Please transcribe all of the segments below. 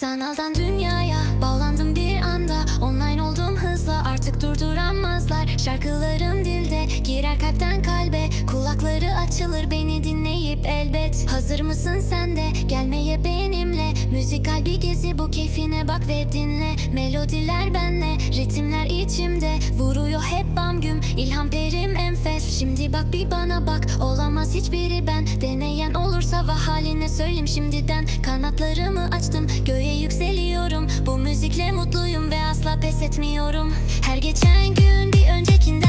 Sanaldan dünyaya bağlandım bir anda. Online oldum hızla artık durduramazlar. Şarkılarım dilde girer kalpten kalbe. Kulakları açılır beni dinleyip elbet. Hazır mısın sen de? Gelmeye benimle. Müzikal bir gezi bu keyfine bak ve dinle. Melodiler benle ritimler içimde. Vuruyor hep bam güm ilham perim enfes Şimdi bak bir bana bak olamaz hiçbiri ben. Deneyen olursa vah haline söyleyeyim şimdiden. Kanatlarımı açtım göğe yükseliyorum. Bu müzikle mutluyum ve asla pes etmiyorum. Her geçen gün bir öncekinden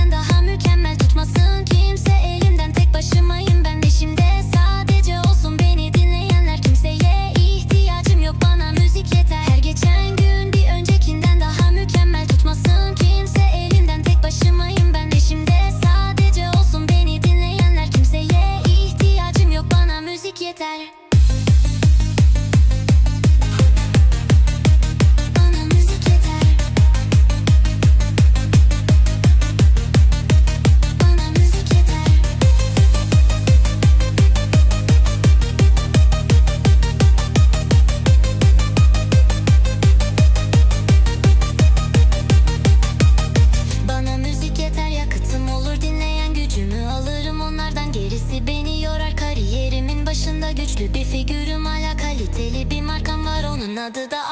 güçlü bir figürüm. Hala kaliteli bir markam var. Onun adı da